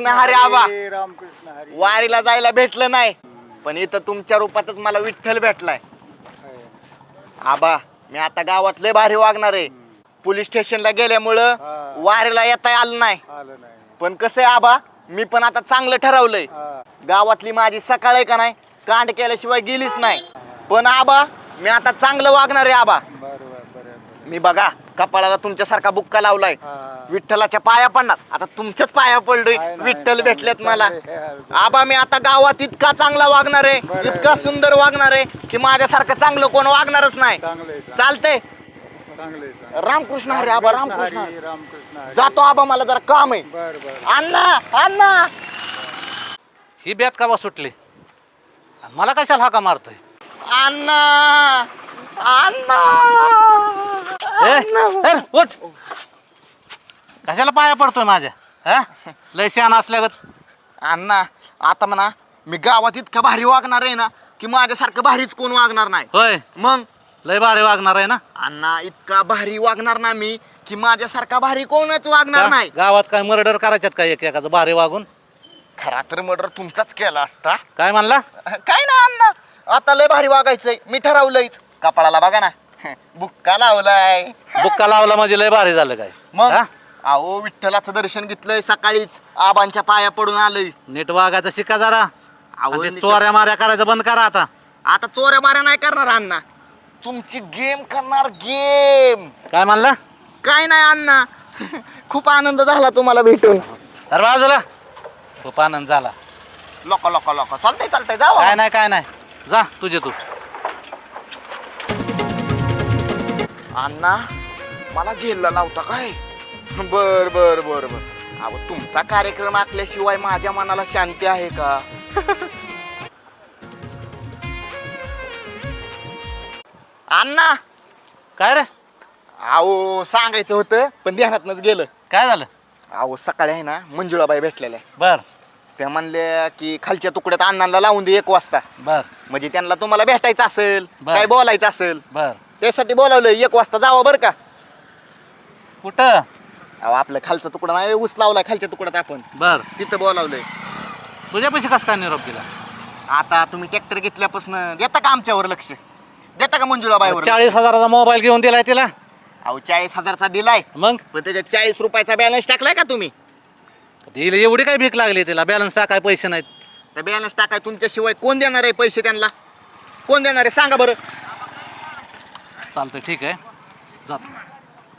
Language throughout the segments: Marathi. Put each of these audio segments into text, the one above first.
रामकृष्ण हरे आबा. रामकृष्ण हरी. वारीला जायला भेटलं नाही पण इथं तुमच्या रूपातच मला विठ्ठल भेटलाय. आबा मी आता गावात लय भारी वागणार आहे. पोलीस स्टेशनला गेल्यामुळं हा. वारीला येता आलं नाही. आलं नाही. पण कसं आहे आबा मी पण आता चांगलं ठरवलंय. हा. गावातली माझी सकाळ आहे का नाही कांड केल्याशिवाय गेलीच नाही. पण आबा मी आता चांगलं वागणार आहे आबा. बरोबर बरोबर. मी बघा कपाळाला तुमच्यासारखा बुक्का लावलाय. हा. विठ्ठलाच्या पाया पडणार. आता तुमच्याच पाया पडलोय. विठ्ठल भेटलेत मला. आबा मी आता गावात इतका चांगला वागणार आहे. इतका सुंदर वागणार आहे की माझ्यासारखं चांगलं कोण वागणारच नाही. चालतंय. रामकृष्ण हरे आबा रामकृष्ण हरी. जातो आबा मला जरा काम आहे. बर बर. अण्णा अण्णा. ही बेत का बा सुटली? मला कशाला हाका मारतोय? अण्णा अण्णा. ए, अण्णा. चल उठ. कशाला पाया पडतोय माझ्या? हा? लय शान असल्यागत. अण्णा आता म्हणा मी गावात इतका भारी वागणार आहे ना की माझ्यासारखं भारीच कोण वागणार नाही. होय. मग? लय भारी वागणार आहे ना? अण्णा इतका भारी वागणार ना मी की माझ्यासारखा भारी कोणच वागणार का? नाही. गावात काय मर्डर करायच्यात काय एक एकाचं भारी वागून? खरा तर मर्डर तुमचाच केला असता. काय म्हणला? काय ना अण्णा? आता लय भारी वागायचंय मी ठरवलंयच. कपाळाला बघा ना. बुक्का लावलाय. बुक्का लावला म्हणजे लय भारी झालं काय? मग? हा? अहो विठ्ठलाचं दर्शन घेतलंय सकाळीच. आबांच्या पाया पडून आलोय. नीट वागायचं शिका जरा. अहो, आणि ते नीट- चोऱ्या माऱ्या करायचं बंद करा आता. आता चोऱ्या माऱ्या नाही करणार अण्णा. तुमची गेम करणार गेम. काय म्हणला? काय नाही अण्णा. खूप आनंद झाला तुम्हाला भेटून. तर बाजूला. खूप आनंद झाला. लोक लोक लोक. चालतंय चालतंय. जावा काय नाही काय नाही. जा तुझे तू. अण्णा मला जेलला लावता काय? बर बर बर बर. अहो तुमचा कार्यक्रम आखल्याशिवाय माझ्या मनाला शांती आहे का? अण्णा! काय रे? अहो सांगायचं होतं पण ध्यानातनच गेलं. काय झालं? अहो सकाळी आहे ना मंजुळाबाई भेटलेल्या. बर. त्या म्हणल्या की खालच्या तुकड्यात अण्णांना लावून दे एक वाजता. बर. म्हणजे त्यांना तुम्हाला भेटायचं असेल बर. काय बोलायचं असेल बर. त्यासाठी बोलावलं एक वाजता जावं बरं का? कुठं? अहो आपलं खालचा तुकडा नाही ऊस लावलाय खालच्या तुकड्यात आपण. बर. तिथं बोलावलंय. तुझ्या पैसे कसं काय निरोप दिला? आता तुम्ही ट्रॅक्टर घेतल्यापासून देता का आमच्यावर लक्ष? देता का मंजुळाबाईवर चाळीस हजाराचा मोबाईल घेऊन दिलाय तिला. अहो चाळीस हजारचा दिलाय. मग? पण त्याच्यात चाळीस रुपयाचा बॅलन्स टाकलाय का तुम्ही? तिला एवढी काय भीक लागली तिला? बॅलन्स टाकाय पैसे नाहीत. त्या बॅलन्स टाकाय तुमच्याशिवाय कोण देणार आहे पैसे त्यांना? कोण देणार आहे? सांगा बरं. चालतंय ठीक आहे. जात.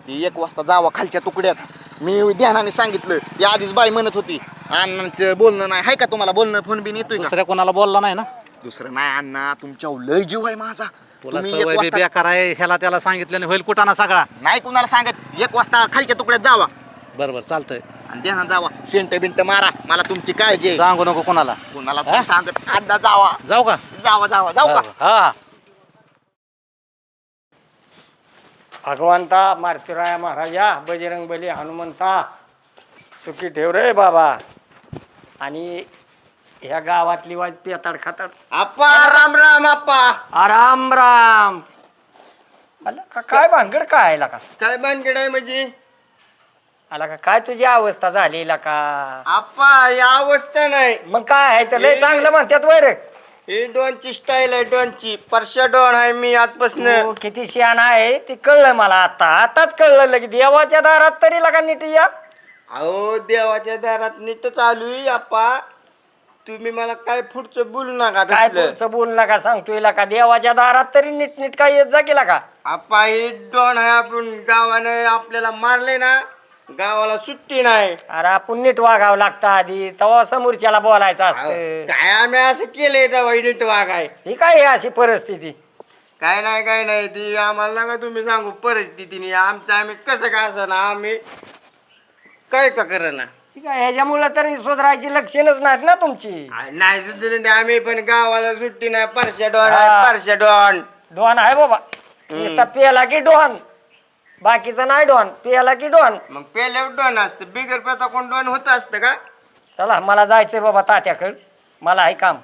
ती एक वाजता जावा खालच्या तुकड्यात. मी ध्यानाने सांगितलं ती आधीच बाई म्हणत होती अण्णांचं बोलणं नाही आहे का तुम्हाला बोलणं? फोन बिन येतोय का? दुसऱ्या कोणाला बोलला नाही ना? दुसरं नाही अण्णा तुमच्या लय जीव आहे माझा. तुला तुम्ही एक सवय बी वाजता- बेकार आहे ह्याला त्याला सांगितलं होईल कुठाना सगळा. नाही कुणाला सांगत एक वाजता खालच्या तुकड्यात जावा. बरोबर चालतंय. आणि ध्यानात जावा. सेंट बिंट मारा मला तुमची काळजी आहे. सांगू नको कोणाला. कुणाला हा? सांगत अण्णा जावा. जाऊ का? जावा जावा जाऊ का? हा. भगवंता मारुतीराया महाराजा बजरंग बली हनुमंता सुखी ठेव रे बाबा. आणि ह्या गावातली वाज पेताड खाताड. आप्पा राम राम आप्पा. आराम राम. आला का? काय भानगड काय आहे का? काय भानगड आहे म्हणजे? आला का? काय तुझी अवस्था झाली का? आप्पा या अवस्था नाही. मग काय आहे? तर लय चांगलं म्हणतात वैर ही डॉनची स्टाईल आहे डॉनची. परशा डॉन आहे मी आजपासून तू किती शियान आहे. ते कळलं मला आता. आताच कळलं लगेच. देवाच्या दारात तरी लगा नीट या. अहो देवाच्या दारात नीट चालू आहे आप्पा. तुम्ही मला काय पुढचं बोलू नका काय तसलं. पुढचं बोल नका सांगतोय का देवाच्या दारात तरी नीट नीट काय येत जा केला का आप्पा हे डॉन आहे आपण गावानं आपल्याला मारले ना. गावाला सुट्टी नाही. अरे आपण नीट वागावं लागतं आधी. तेव्हा समोरच्याला बोलायचं अहो, असतं. काय आम्ही असं केलंय तेव्हा नीट वागाय? ही काय अशी परिस्थिती? काय नाही काय नाही. ती आम्हाला नका तुम्ही सांगू परिस्थितीने. आमचं आम्ही कसं काय असं ना आम्ही काय का ना ठीक आहे ह्याच्यामुळे तरी सुधारायची लक्षणच नाहीत ना तुमची. नाही द्या, आम्ही पण गावाला सुट्टी नाही. परशा डॉन आहे हा. परशा डॉन. डॉन आहे बाबा. नुसता पेला की डॉन. बाकीचा नाही डॉन पेला की डॉन? मग पेल्यावर डॉन असतं. बिगर पेता कोण डॉन होत असतं का? चला मला जायचंय बाबा तात्याकडे. मला आहे काम.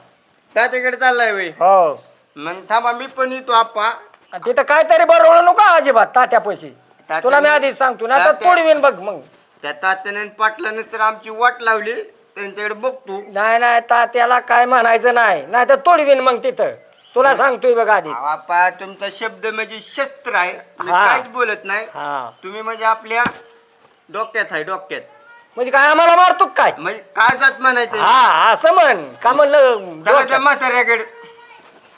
तात्याकडे चाललाय वय हो. मग थांबा मी पण येतो आप्पा. आणि तिथं काहीतरी बरवलं नको अजिबात तात्या पैसे तात्या- तुला मी आधीच सांगतो ना तर तात्या- तोडवीन बघ मग. त्या तात्याने आणि पाटलाने तर आमची वाट लावली त्यांच्याकडे बघतो. नाही नाही तात्याला काय म्हणायचं नाही. नाही तर तोडवीन मग तिथं. तुला सांगतोय बघ आधी बापा तुमचा शब्द म्हणजे शस्त्र आहे. मी हा. काहीच बोलत नाही. हा. तुम्ही म्हणजे आपल्या डोक्यात आहे डोक्यात. म्हणजे काय आम्हाला मारतो का काय? म्हणजे काय जात म्हणायचं? हा असं म्हण. का म्हणलं चला त्या डोक्यात? म्हाताऱ्याकडे.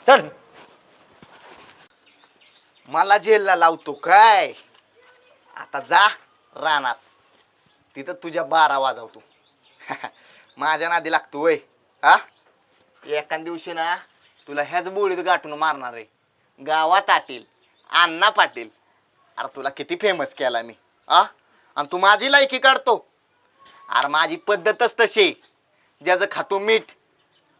चल. मला जेलला लावतो काय? आता जा रानात. तिथं तुझ्या बारा वाजवतो. माझ्या नादी लागतो वय. हा? एका दिवशी ना तुला ह्याच बोळीत गाठून मारणार आहे. गावात आटील अण्णा पाटील. अरे तुला किती फेमस केला मी आ? आणि तू माझी लायकी काढतो. अरे माझी पद्धतच तशी आहे. ज्याचं खातो मीठ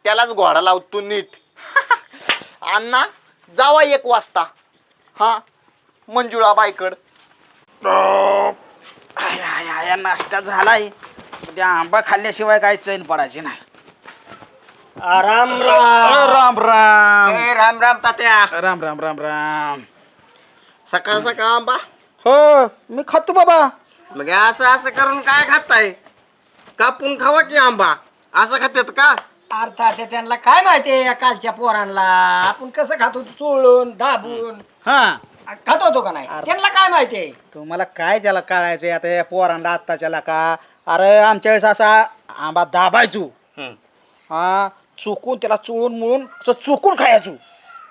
त्यालाच घोडा लावतो नीट. अण्णा जावा एक वाजता. हा? मंजुळा बायकड आय, आय, आय, नाश्ता झालाय. त्या आंबा खाल्ल्याशिवाय काय चैन पडायची नाही. आराम अ, राम. राम राम. ए, राम राम तात्या. राम राम राम राम. सकाळ सकाळ आंबा. हो मी खातो बाबा. मग असं असं करून काय खाताय? कापून खावा की आंबा? असं खात्यात का? अर्थात त्यांना काय माहितीये या कालच्या पोरांना? आपण कसं खातो चोळून दाबून? हा. खात होतो का नाही? त्यांना काय माहितीये तुम्हाला काय त्याला कळायचंय आता या पोरांना आत्ताच्या का अरे आमच्या वेळेस असा आंबा दाबायचो. हा. चुकून त्याला चोळून मुळून असं चुकून खायचो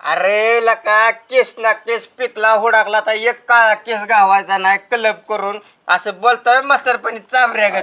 अरे लका केस ना केस पिकला हुडाकला तर एक काळा केस गावायचा नाही कलप करून असं बोलतोय म्हातारपणी चामऱ्या हे.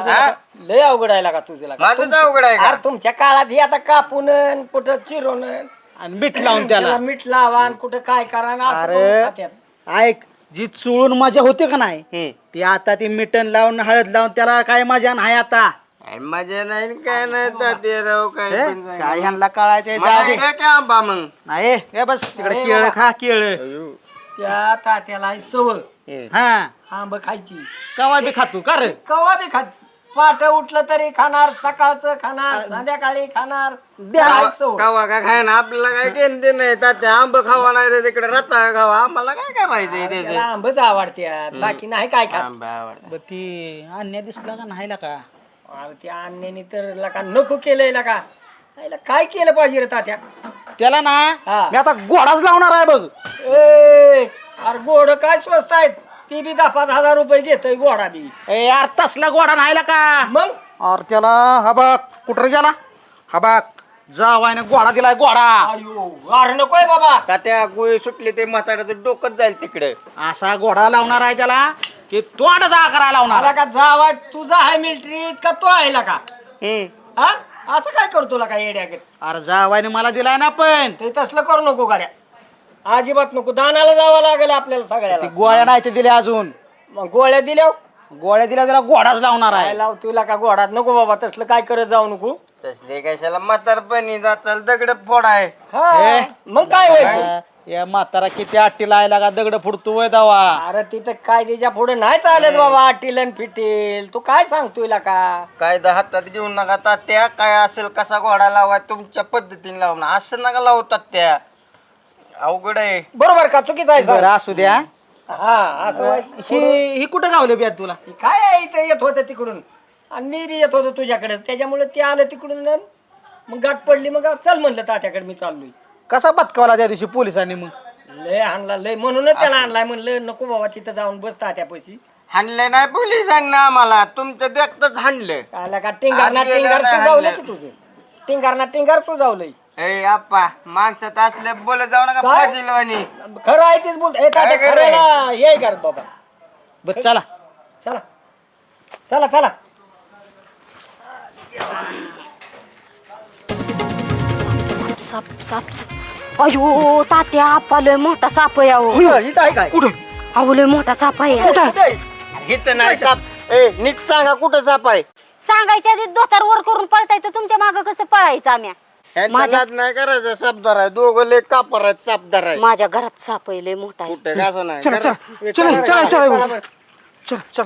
हा? लय अवघड आहे का तुझ्याला माझंच अवघड आहे का अरे तुमच्या काळात ही आता कापून अन कुठं चिरून अन आणि मीठ लावून त्याला मीठ लावा अन कुठं काय करा अन असं अरे. करून खात्यात. ऐक जी चोळून मजा होते का नाही हम्म. ती आता ती मिटण लावून हळद लावून त्याला काय मजा नाही आता अरे मजा नाही न काय नाही तात्या राव काय हे? पण सांगा. काय ह्यांना कळायचंय मला जाऊ दे. द्या की आंबा मग? नाही हे बस तिकडे केळ. खा केळ. त्या तात्याला आहे सवय. हा. आंब खायची. कवा बी खातो का रे? कवा बी खात. पाठ उठलं तरी खाणार सकाळचं खाणार संध्याकाळी खाणार. द्या. काय सवय. खावा का खाय ना आपल्याला काय घेणं देणं नाही तात्या? आंब खावा नाही तर तिकडे रताळ खावा. आम्हाला काय करायचंय त्याला आंबच आवडत्यात. बाकी नाही काय खात. आंबा आवडतात ब ती अन्य दिसला का नाही का? अरे त्या अन्याने तर लका नको केलंय लका. याला काय केलं पाहिजे रे तात्या? त्याला ना हा. मी आता गोडाच लावणार आहे बघ. ए अरे गोड काय स्वस्त आहेत? ती बी दहा पाच हजार रुपये घेतोय गोडा बी. ए यार तसला गोडा नाही का मग? अरे त्याला हा बघ कुठं गेला? हा बघ जावायने गोडा दिलाय गोडा अयो अरे नकोय बाबा. तात्या गोळी सुटली ते म्हाताऱ्याचं डोकंच जाईल तिकडे. असा गोडा लावणार आहे त्याला. की तोंडाचा आकारा लावणार. आला का जावा? तुझा आहे मिलिटरीत का तो आहे का हा? असं काय करतो का येड्या अरे जावायने मला दिलाय ना पण. ते तसलं करू नको गाड्या. अजिबात नको. दानाला जावं लागेल आपल्याला ती सगळ्याला गोळ्या नाही ते दिले अजून. मग गोळ्या दिल्या गोळ्या दिल्या त्याला गोडाच लावणार काय आहे लाव तुला का गोडात नको बाबा तसलं काय करत जाऊ नको. तसले कशाला म्हातारपणी जाचाल दगड फोड आहे हा? मग काय होईल या म्हातारा किती आट्टी लायला का दगड फुडतो वय दावा? अरे तिथं काय त्याच्या पुढे नाही चालत बाबा टिलन फिटेल. तू काय सांगतोय का कायदा हातात घेऊ नका तात्या. काय असेल कसा घोडा लावा तुमच्या पद्धतीने लावा म्हणा. असं नका लावू तात्या. अवघड आहे. बरोबर का? चुकीचं आहे बरं. असू द्या. हा असं व्हायचं. ही ही कुठं गावले बियात तुला? हे काय आहे? इथं येत होतं तिकडून. आणि मी बी येत होतो तुझ्याकडे त्याच्यामुळे ते आलं तिकडून न. मग गाठ पडली मग चल म्हणलं तात्याकडे मी चाललोय. कसा बतकावला त्या दिवशी पोलिसांनी मग? लय आणला लय म्हणूनच त्याला आणलाय म्हणलं नको बाबा तिथं जाऊन बस तात्यापाशी. हाणलं नाही पोलिसांना आम्हाला. तुमचं देखतच हाणलं. आला का? टिंगार ना आत गेलं टिंगार नाही सुजावलं. की तुझं? टिंगार ना टिंगार सुजावलंय. ए आप्पा माणसात असले बोलत जाऊ नका काय? फाजीलवाणी. खरं आहे तेच बोलतो ए तात्या काय खरं ना ये कर बाबा. बस चला. चला. चला चला. साप साप साप साप. अयो तात्या आपा लय मोठा साप आहे अहो. इथं आहे काय? कुठं अहो लय मोठा साप आहे. इथं नाही साप. ए नीट सांगा कुठं साप आहे? सांगायच्या आधी धोतर वर करून पळताय तर तुमच्या मागं कसं पळायचं आम्ही? माझ्या- नाद नाही करायचा सापदार आहे दोघं लय कापर आहेत सापदार आहे माझ्या घरात साप आहे, लय मोठा आहे. कुठे कसं नाही. चला चला. चला चला चला चल चल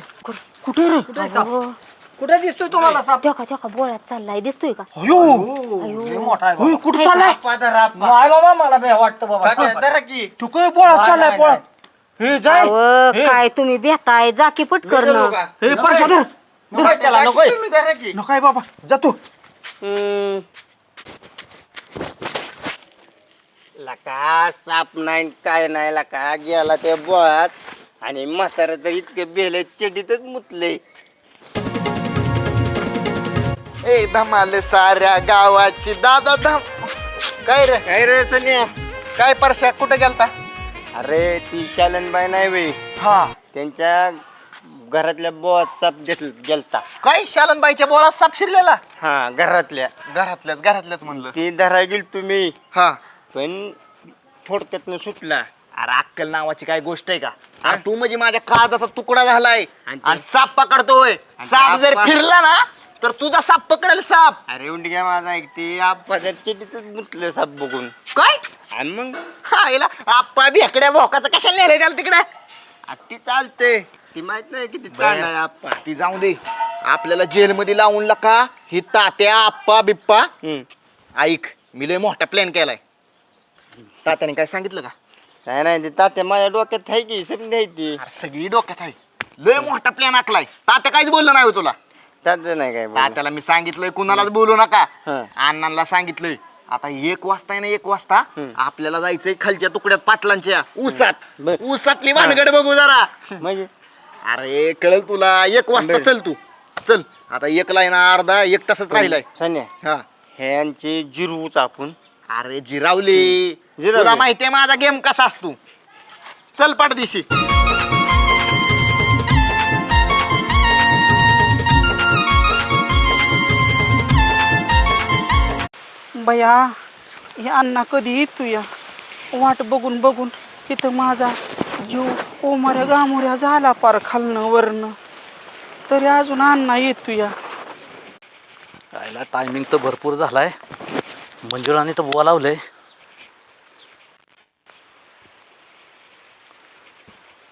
कुठे? रे? अहो, कुठे दिसतोय तुम्हाला साप त्या का त्या का बोळ्यात चाललाय. दिसतोय का? अयो! लय मोठा आहे होय, कुठं चाललाय. नाही बाबा मला वाटतं बाबा. की. तू काय बोळा चाललाय बोळा हे जाय. काय तुम्ही बेताय जाकी? हे परशा धर. नको त्याला, धरा की. नकाय बाबा. जा तू. लका साप नाही काय नाही लका. गेला त्या बोळात आणि म्हातारा तर इतके बेले चेडीतच मुतले. ए धमाल साऱ्या गावाची. दादा धम. काय रे? काय रे सन्या? काय परशा कुठे गेलता? अरे ती शालनबाई नाही वे हा. त्यांच्या घरातल्या बोळात साप घेतल गेलता. काय? शालनबाईच्या बोळा साप शिरलेला? हा घरातल्या. घरातल्याच घरातल्याच म्हणलं. ती धरा गेल तुम्ही. हा. पण थोडक्यातनं सुटला. अरे अक्कल नावाची काय गोष्ट आहे का? अरे तू म्हणजे माझ्या काळजाचा तुकडा झालाय. आणि ते- आणि साप पकडतोय. साप जर फिरला ना तर तुझा साप पकडेल साप. अरे उंडग्या माझा ऐकते आप्पाच्या चेडीतच मुतलं साप बघून. काय? आणि मग? हायला आप्पा भेकड्या भोकाचं कशाला नेलंय त्याला तिकडे? आ, ती चालते. ती माहीत नाही किती चाललाय आप्पा. ती जाऊ दे. आपल्याला जेलमध्ये लावून लका. ही तात्या आप्पा बिप्पा. हम्म. ऐक मी लय मोठा प्लॅन केलाय. तात्याने काय सांगितलं का? काय नाही ते तात्या माझ्या डोक्यात आहे की अरे सगळी डोक्यात आहे. लय मोठा प्लॅन आखलाय. तात्या काहीच बोललं नाही हो तुला. तात्या नाही काय. तात्याला मी सांगितलंय कुणालाच बोलू नका. हा. अण्णांना सांगितलंय आता एक वाजता आहे ना एक वाजता आपल्याला जायचंय खालच्या तुकड्यात पाटलांच्या. ऊसात. बर. ऊसातली भानगड बघू जरा. म्हणजे? अरे कळल तुला एक वाजता बर. चल तू. चल. आता एक लाईन अर्धा एक तासच राहिलाय. सन्या हा. ह्यांचे जिरूच आपण अरे जिरावले. जिरावले. तुला माहितीये माझा गेम कसा असतो. चल पाठदिशी बया हे अण्णा कधी येतो या? वाट बघून बघून इथं माझा जीव कोमऱ्या गामोऱ्या झाला पार खालनं वरनं. तरी अजून अण्णा येतो या. यायला टायमिंग तर भरपूर झालाय. मंजुळाने तर बोलावलंय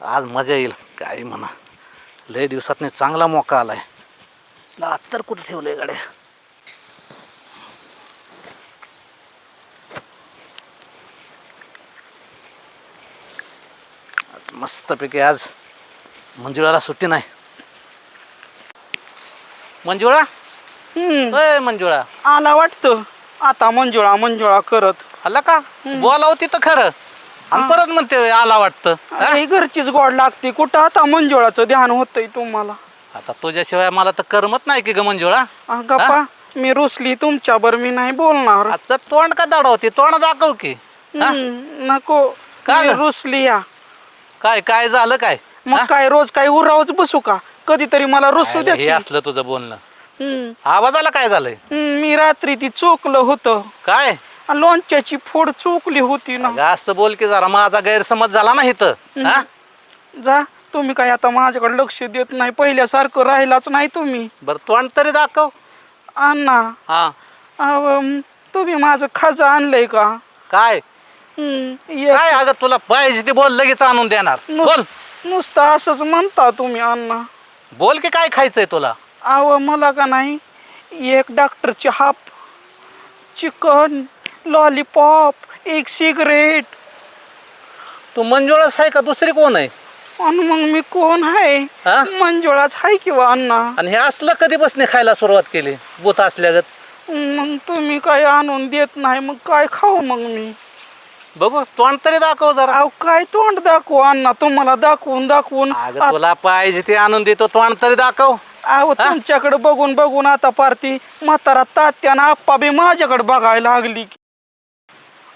आज मजा येईल काय म्हणा. लय दिवसात चांगला मोका आलाय. तर कुठं ठेवलंय गाड्या? मस्तपैकी आज मंजुळाला सुट्टी नाही. मंजुळा? हम्म. अय मंजुळा. आला वाटतं. आता मंजुळा मंजुळा करत. आला का? बोलावती तर खरं. आणि परत म्हणते आला वाटतं. हा? घरचीच गोड लागते. कुठं आता मंजुळाचं ध्यान होतंय तुम्हाला? आता तुझ्याशिवाय मला तर करमत नाही की ग मंजुळा. आ, गप्पा मी रुसली तुमच्यावर मी नाही बोलणार. आता तोंड का दाडवते? तोंड दाखव की. हा? हम्म, नको. का मी ग? रुसली या. काय काय झालं काय? मग? काय रोज काय उरावच बसू का? कधीतरी मला रुसू आयला हे द्या असलं तुझं बोलणं. हम्म, आवाजाला काय झालंय? हम्म, मी रात्री ती चोकलं होतं. काय? आणि लोणच्याची फोड चोकली होती ना. जास्त बोल की जरा माझा गैरसमज झाला ना इथं. हा? जा तुम्ही काय आता माझ्याकडे लक्ष देत नाही पहिल्यासारखं राहिलाच नाही तुम्ही. बर तोंड तरी दाखव. अण्णा हा. अहो, तुम्ही माझं खाजा आणलंय का? काय? काय अगं तुला पाहिजे ते बोल लगेच आणून देणार. नुस- बोल. नुसतं असंच म्हणता तुम्ही अण्णा. बोल की काय खायचंय तुला? अहो मला का नाही एक डॉक्टरची हाप चिकन लॉलीपॉप एक सिगरेट. तू मंजुळाच आहे का? दुसरी कोण आहे? आणि मग मी कोण आहे? मंजुळाच आहे किंवा अण्णा? आणि हे असलं कधीपासून खायला सुरुवात केली बुथ असल्यागत? मग तुम्ही काय आणून देत नाही मग काय खाऊ मग मी? बघू तोंड तरी दाखव जरा. अहो काय तोंड दाखवू अण्णा? तुम्हाला दाखवून दाखवून अगं तुला पाहिजे ते आणून देतो तोंड तरी दाखव. अहो तुमच्याकडे बघून बघून आता पारती म्हातारा तात्यानं आप्पा बी माझ्याकडे बघायला लागली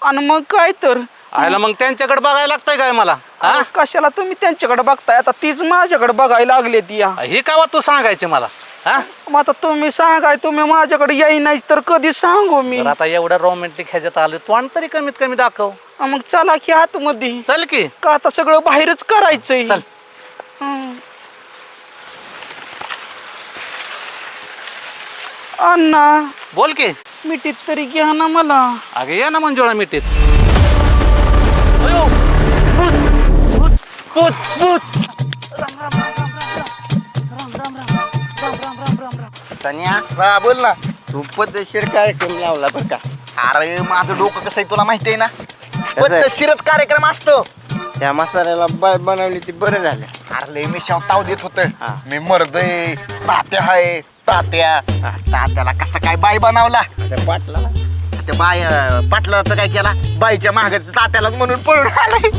आणि मग काय तर? आयला मग त्यांच्याकडे बघायला लागतंय काय मला? हा? अहो, कशाला तुम्ही त्यांच्याकडे बघताय? आता तीच माझ्याकडे बघायला लागली ती या. ही कावा तू सांगायचे मला? हा मग आता तुम्ही सांगाय तुम्ही माझ्याकडे येई नाही तर कधी सांगू मी? तर आता एवढं रोमॅन्टिक ह्याच्यात आलं तोंड तरी कमीत कमी दाखव. मग चला की आतमध्ये. चल की. का आता सगळं बाहेरच करायचंय? चल. हं. अण्णा बोल की. मिठीत तरी घ्या ना मला. अगे ये ना मंजुळा मिठीत. अयो, भूत, भूत, भूत, भूत. सन्या हा बोल ना. तू पद्धतशीर कार्यक्रम लावला बरं का. अरे माझं डोकं कसं आहे तुला माहिती आहे ना? पद्धतशीरच कार्यक्रम असतो. त्या म्हाताऱ्याला बाय बनवली ती बरं झालं. अरे लय मी शेव ताव देत होत. हा. मी मर्दय तात्या हाय तात्या. तात्याला कसा काय बाय बनवला? त्या पाटला ते बाय अं, पाटलाचं काय केला? बाईच्या माग तात्यालाच म्हणून पळून आलाय.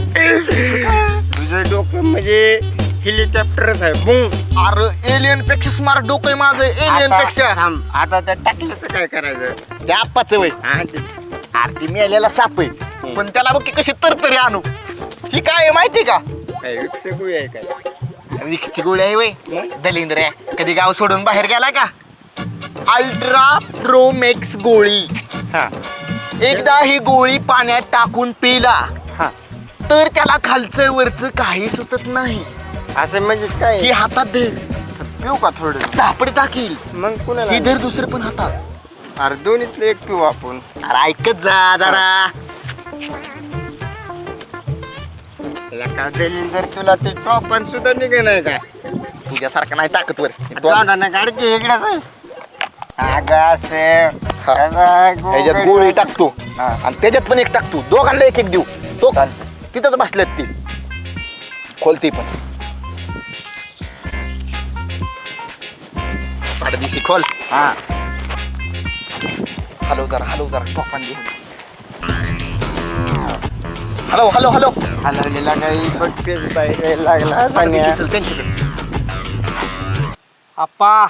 तुझं डोकं म्हणजे हेलिकॉप्टरच आहे. बुंग अरे एलियनपेक्षा स्मार्ट डोकं आहे माझं एलियन आता- पेक्षा. थांब, आता तर टाकलं तर काय करायचं? त्या आप्पाचं वय. हा, ते- अरे ती मेलेला साप आहे. पण त्याला बघ की कशी तरतरी आणू. ही काय आहे माहिती का? काय आहे काय? विक्सची गोळी आहे वय. दलिंद्र आहे. कधी गाव सोडून बाहेर गेला का? अल्ट्रा प्रो मेक्स गोळी. हा. एकदा ही गोळी पाण्यात टाकून पिला हा. तर त्याला खालचं वरचं काही सुचत नाही. असं म्हणजे काय? ही हातात दे. पिऊ का थोडं? झापड टाकील. मग कुणाला? ही धर दुसरं पण हातात. अरे दोन्हीतलं एक पिऊ आपण. अरे ऐकत जा जरा. लका दलिंदर तुला ते टॉपन सुद्धा निघे नाही का? तुझ्यासारखं नाही ताकदवर. तोंडानं इकडं ह्याच्यात टाकतो. हा. आणि त्याच्यात पण एक टाकतो. दोघांना एक एक देऊ. तो तिथंच बसलेत ती. खोलती पण. पाडदिशी खोल हा हॅलो जरा हॅलो जरा टोपण घेऊन हॅलो हॅलो हॅलो हलवलेला काही बघ पेज बाहेर लागला. त्यांच्याकडे आप्पा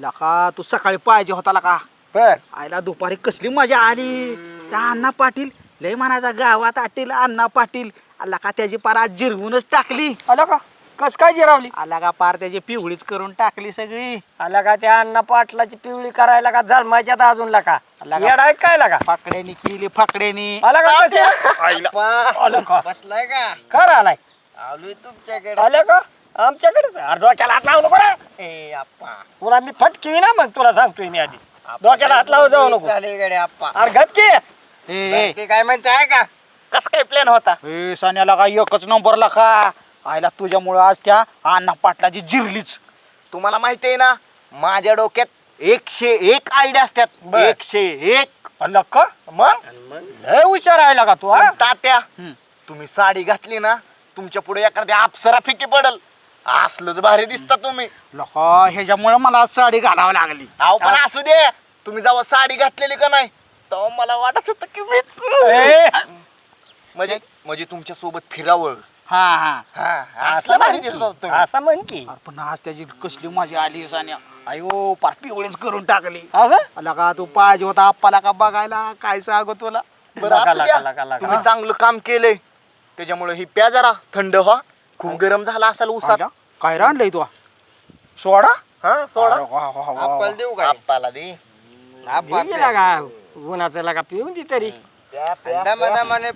लका तू सकाळी पाहिजे होता लका बर आईला दुपारी कसली मजा आली त्या अण्णा पाटील लय म्हणायचा गावात आटील अण्णा पाटील आला का त्याची पार जिरवूनच टाकली आला का कस काय जिरावली? आला का पार त्याची पिवळीच करून टाकली सगळी. आला का त्या अण्णा पाटलाची पिवळी करायला का झालमायच्यात अजून लाका आला का? येडाय काय लागा फाकड्यानी केली फाकड्यानी. आला का कसे आला का? बसलाय का? कर आलाय? आलोय तुमच्याकडे. आल्या का? आमच्याकडे? अरे डोक्याला हात लावू नको रे. ए आप्पा. तुला मी फटकी ना मग तुला सांगतोय मी आधी. डोक्याला हात लावू जाऊ नको. झाले गडे आप्पा. अरे गपकी. ए, ए, काय म्हणताय का कस काय प्लॅन होता? ए सान्याला का एकच नंबरला का? आईला तुझ्यामुळं आज त्या अण्णा पाटलाची जिरलीच. तुम्हाला माहिती आहे ना माझ्या डोक्यात एकशे एक आयडिया असतात बर. एकशे एक. आला का मग? लय हुशार आहे का तू हा? तात्या हम्म. तुम्ही साडी घातली ना तुमच्यापुढे एखाद्या अप्सरा फिकी पडल. असलंच भारी दिसता तुम्ही. लका ह्याच्यामुळं मला आज साडी घालावं लागली. अहो पण असू दे. तुम्ही जेव्हा साडी घातलेली का नाही तेव्हा मला वाटत होतं की मीच. ए, म्हणजे म्हणजे तुमच्यासोबत फिरावं. हा हा. हा असं भारी दिसत की, तुम्ही. असं म्हण की. अरे पण आज त्याची कसली मजा आली सान्या. अयो पार पिवळीच करून टाकली. असं आला का तू पाहिजे होता आप्पाला का बघायला? काय सांगू तुला? बरं असू द्या. तुम्ही चांगलं काम केलंय. त्याच्यामुळे ही प्या जरा. थंड व्हा. खूप गरम झाला असाल उसात? काय राणलंय तू? सोडा. हा सोडा. अरे वा, वा, वा, वा. आप्पाला देऊ काय? आप्पाला दे. उन्हाचं लागा पिऊन दी तरी. दमा. दमाने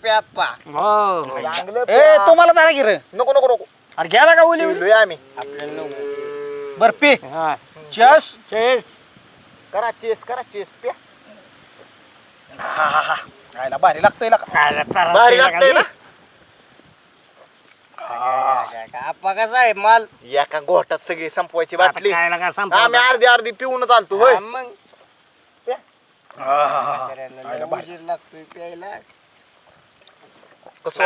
हो. तुम्हाला जरा गिर नको नको नको. अरे घ्याला का उली पिलोय आम्ही. आपल्याला नको. बर पे. हा. चस. चेस. करा चेस करा चेस प्या. खायला भारी लागतंय भारी लागतंय ना. आप्पा कसा आहे माल? एका गोटात सगळी संपवायची बाटली. आम्ही अर्धी अर्धी पिऊन चालतो होय. हा, मग. म्हाताऱ्याला लय उशीर लागतोय प्यायला. कसं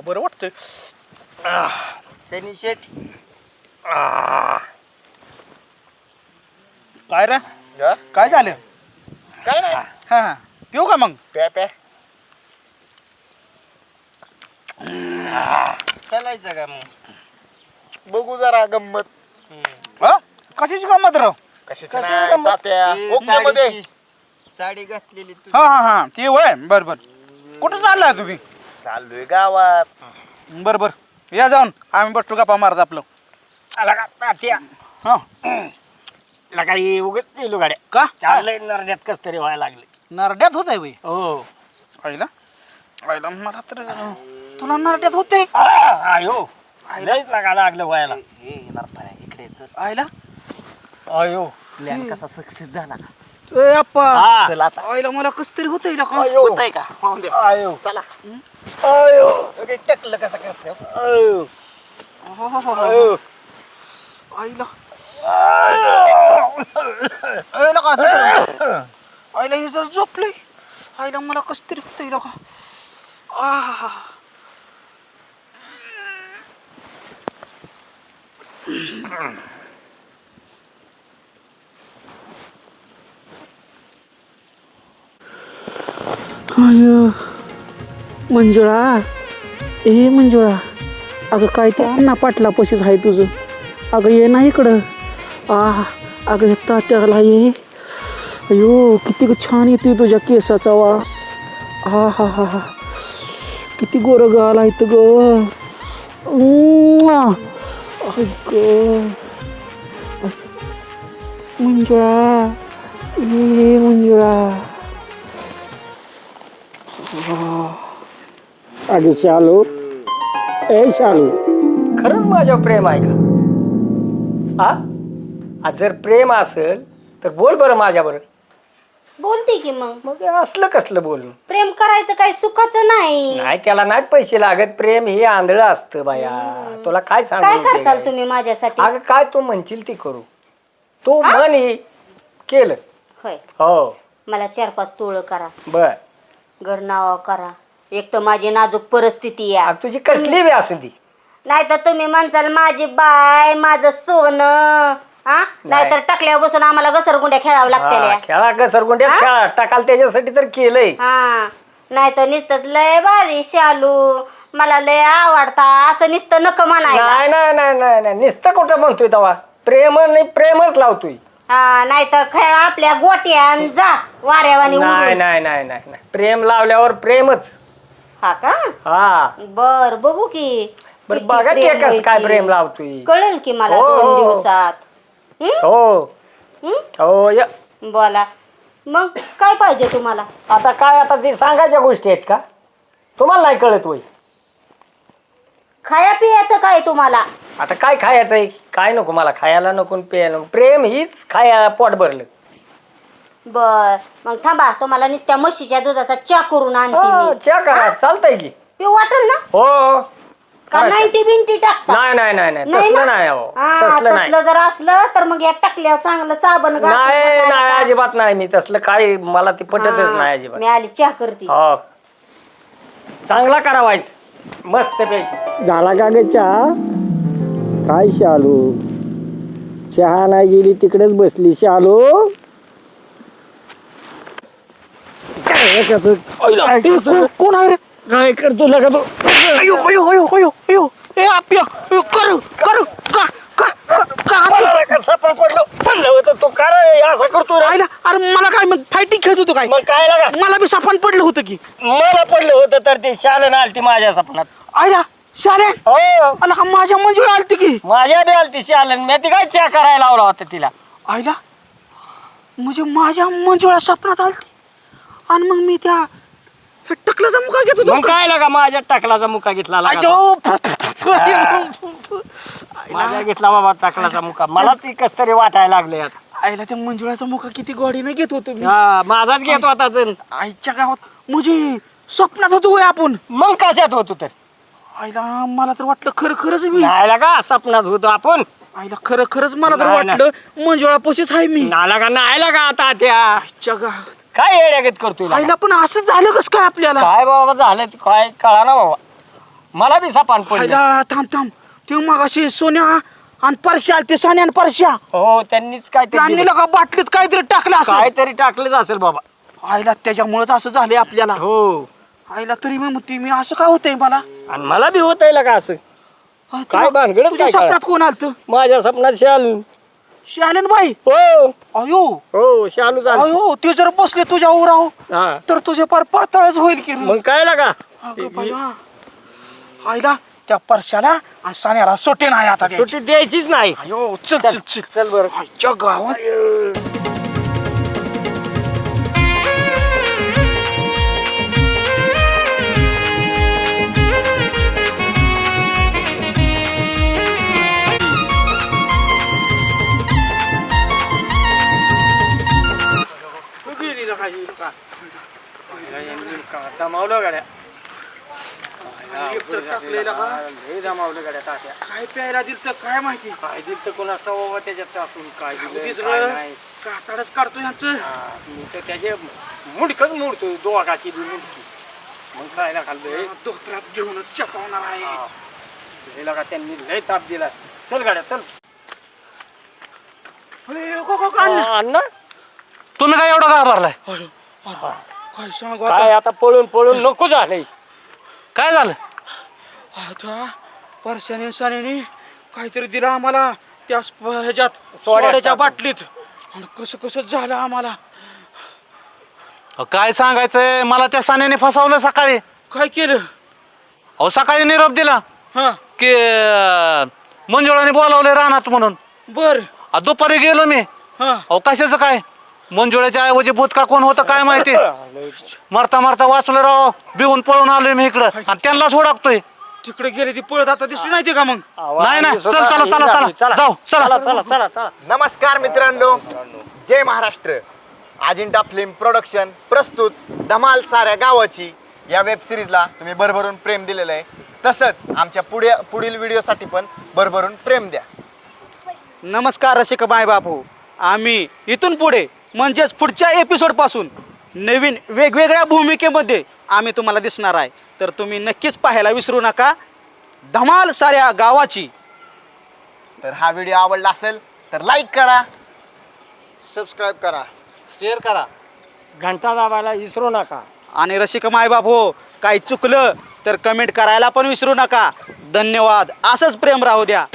बरं वाटतंय. सनी शेठ. काय रे? हा? काय झालं? काय नाही. हा हा. पिऊ का मग? प्या प्या. चालायचं का मग? बघू जरा गंमत. हा? कशाची गंमत राव? कशाची कशाची नाही गंमत? तात्या. ते ओके मध्ये साडीची. साडी घातलेली तू हा हा हा. ते वय बर बर. कुठं चाललाय तुम्ही? चाललोय गावात. बर बर. या जाऊन. आम्ही बसतो गप्पा मारत आपलं. लागा तात्या. हा. लागा हे उगत पिलो गाड्या. का? चाललंय नरड्यात कस तरी व्हायला लागले नरड्यात होत आहे बाई. हो. आईला? आईला मला तर तुला नरड्यात होते आयो. लयच लागा लागलं व्हायला. आईला? अयो. प्लॅन कसा सक्सेस झाला? ए अप्पा चला आता. आईला मला कस तरी होतंय का? होतंय का? पाहून चला. आयो ते टकलं कसं करते आयो आयो आईला. आईला का? आईला हे जर झोपलंय आईला मला कस तरी होतंय का? आहा आय मंजुळा. ए मंजुळा. अगं काय ते अण्णा पाटला पशीच आहे तुझं? अगं ये ना इकडं. आ अगं हे तात्याला ये. अयो किती ग छान येते तुझ्या केसाचा वास. हा हा हा हा. किती गोरं गाल आहेत ग. ग मंजुळा. ए मंजुळा. अगे शालू. ए शालू. खरंच माझ्यावर प्रेम आहे का? हा? आज जर प्रेम असेल तर बोल बरं माझ्या बरं बोलते की मग. मग हे असलं कसलं बोलणं? प्रेम करायचं काही सुखाचं नाही. नाही त्याला नाही पैसे लागत. प्रेम हे आंधळं असतं बाया. तुला काय काय सांगू करचाल तुम्ही माझ्यासाठी? अगं काय तू म्हणशील ती करू. तू म्हण हे केलं. होय. हो. मला चार पाच तोळ करा. बर. घर नाव करा. एक तर माझी नाजूक परिस्थिती आहे. तुझी कसली बी असू दी. नाही तर तुम्ही म्हणसाल माझी बाय माझं सोनं. हा नाहीतर टाकल्यावर बसून आम्हाला घसरगुंड्या खेळावं हा, लागतील खेळा का सरगुंड्या? खेळा. टाकाल त्याच्यासाठी तर केलंय. हा. नाही तर नुसतंच लय भारी शालू. मला लय आवडता. असं नुसतं नक म्हणायला. नाही नाही नाही नाही नाही. नुसतं कुठं म्हणतोय तेव्हा प्रेम नाही प्रेमच लावतोय. हा नाहीतर खेळ आपल्या गोट्यान जा वाऱ्यावानी नाही उडून. नाही नाही नाही नाही. प्रेम लावल्यावर प्रेमच हा का हा बर बघू की बर किती बघा ते प्रेम कसं काय होईल प्रेम ती. लावतोय कळेल की मला हो, दोन हो. दिवसात हं? हो हं? हो य बोला मग काय पाहिजे तुम्हाला आता काय आता ते सांगायच्या गोष्टी आहेत का तुम्हाला नाही कळत वय खाया पियाचं काय तुम्हाला? आता काय खायचं आहे काय नको मला खायला नको आणि प्यायला नको. प्रेम हीच खाया पोट भरलं. बर मग थांबा तुम्हाला नुसत्या म्हशीच्या दुधाचा चा करून आणते हो, मी. च्या करा चालतंय की. पिऊ वाटेल ना? हो. का काय नाईन्टी बिंटी टाकता? नाही नाही नाही नाही नाही तसलं ना? नाही हो हा, तसलं नाही. तसलं जर असलं तर मग टाकल्यावर चांगलं साबण घासून नाही बसायला नाही सांग. अजिबात नाही मी तसलं काय मला ती पटतच हा, नाही अजिबात. मी आली चहा करते. हो. चांगला करावायच. मस्त पैकी झाला का ग चहा? काय शालू? चहा नाही गेली तिकडेच बसली शालू. कोण आहे रे? काय करतो लगा तो? अयो अयो अयो अयो अयो ए आप्या अयो, करू करू का? का का- का? आप्या? सापड पडलो. पडलं होतं. तो काय असं करतो रे? अरे मला काय मग फायटिंग खेळत होतो काय? मग काय लागा? मला बी सापान पडलं होतं की. मला पडलं होतं तर ते शालन आलती माझ्या सपनात. आईला शाले हो. आला का माझ्या मंजूर आलती की. माझ्या बी आलती शालन मी ती काय चहा करायला लावला होता तिला? आईला म्हणजे माझ्या मंजुळा स्वप्नात आलती. आणि मग मी त्या ह्या टकलाचा मुका घेत होतो मग काय लागा? माझ्या टाकलाचा मुका घेतला लागा तो. आईला माझ्या घेतला बाबा टाकलाचा मुका. मला ती कस तरी वाटायला लागले आता. त्या मंजुळाचा मुका किती गोडीने घेत होतो मी. हा, माझाच घेतो आता जण आईच्या गावात म्हणजे स्वप्नात होतो होय आपण. मग कशात होतो तर? आईला मला तर वाटलं खरं खरंच मी. नाही लागा सपनात होतो आपण? आईला खरं खरंच मला तर नाही, नाही. वाटलं मंजुळा पोशीच आहे मी. नाही लागा नाही लागा आता त्या? आईच्या गावात. काय येड्यागत करतोय लागा? आईला पण असं झालं कस काय आपल्याला? काय बाबा झालं ते काय कळा ना बाबा. मला बी सपान पडलं. आईला थांब थांब. ते मग अशी सोन्या आणि परश्या ते सोन्या आणि परश्या. हो त्यांनीच काय त्यांनी दिलं. लगा बाटलीत काहीतरी टाकलं असं काहीतरी टाकलंच असेल बाबा. आईला त्याच्यामुळेच असं झालंय आपल्याला. हो. आईला तरी मी म्हणते मी असं काय होतंय मला? आणि मला बी होत आहे का असं. काय तुला- भानगडच तुझ्या काय? स्वप्नात कोण आलत? माझ्या सपनात शालू. शालन बाई? हो. अयो. हो शालू झालं. अयो ते जर बसले तुझ्या उराव हा. तर तुझे पार पातळच होईल की रे. मग काय लागा? अगं. आईला त्या परशाला आणि सान्याला सुटे नाही आता द्यायची. सुट्टी द्यायचीच नाही. अयो चल चल चल चल. बरं. आईच्या गावात. दमावलं गाड्या. एकतर टाकलेला का? लय दमावलं गाड्या तात्या. काय प्यायला दिल तर काय माहिती? काय दिलं तर कोणाचा बाबा त्याच्यात टाकून काय दिलं दिसलं. काय नाही. कातडच काढतो यांचं. हा, मी तर त्याचे मुडकच मोडतो दोघाची बी मुडकी. मग खायला धोत्रात घेऊनच चपवणार आहे. दिला का त्यांनी लय ताप दिला. चल गाड्या चल. अण्णा. अण्णा. तुम्ही काय एवढा घाबरलाय? अरे, अरे, काय सांगू काय आता? आता पळून पळून नको झालंय. काय झालं? आता परशाने सानेने काहीतरी दिलं आम्हाला त्या स्प- ह्याच्यात सोड्याच्या. बाटलीत. आणि कसं कसं झालं आम्हाला? अहो, काय सांगायचंय? मला त्या सान्याने फसवलं सकाळी. काय केलं? अहो सकाळी निरोप दिला. हा. की अं, मंजुळाने बोलावले रानात म्हणून. बर. अहो, दुपारी गेलो मी. हा. अहो कशाचं काय? मंजुळाच्या ऐवजी भूत का कोण होतं काय माहिती? मरता मरता वाचलं राव बिहून पळून आलोय मी इकडं. आणि त्यांनाच होडाकतोय तिकडे गेले ती पळत आता दिसली नाही ती का मग? नाही, नाही. चल, चला, चला, चला. जाऊ, चला. चला चला चला चला. नमस्कार मित्रांनो. जय महाराष्ट्र. अजिंठा फिल्म प्रोडक्शन प्रस्तुत धमाल साऱ्या गावाची. या वेब सिरीजला तुम्ही भरभरून प्रेम दिलेलं आहे. तसंच आमच्या पुढे पुढील व्हिडिओसाठी पण भरभरून प्रेम द्या. नमस्कार रसिक माय बापू आम्ही इथून पुढे म्हणजेच पुढच्या एपिसोडपासून नवीन वेगवेगळ्या भूमिकेमध्ये आम्ही तुम्हाला दिसणार आहे. तर तुम्ही नक्कीच पाहायला विसरू नका. धमाल साऱ्या गावाची. तर हा व्हिडिओ आवडला असेल तर लाईक करा. सबस्क्राईब करा. शेअर करा. घंटा दाबायला विसरू नका. आणि रसिक मायबाप हो काही चुकलं तर कमेंट करायला पण विसरू नका. धन्यवाद. असंच प्रेम राहू द्या.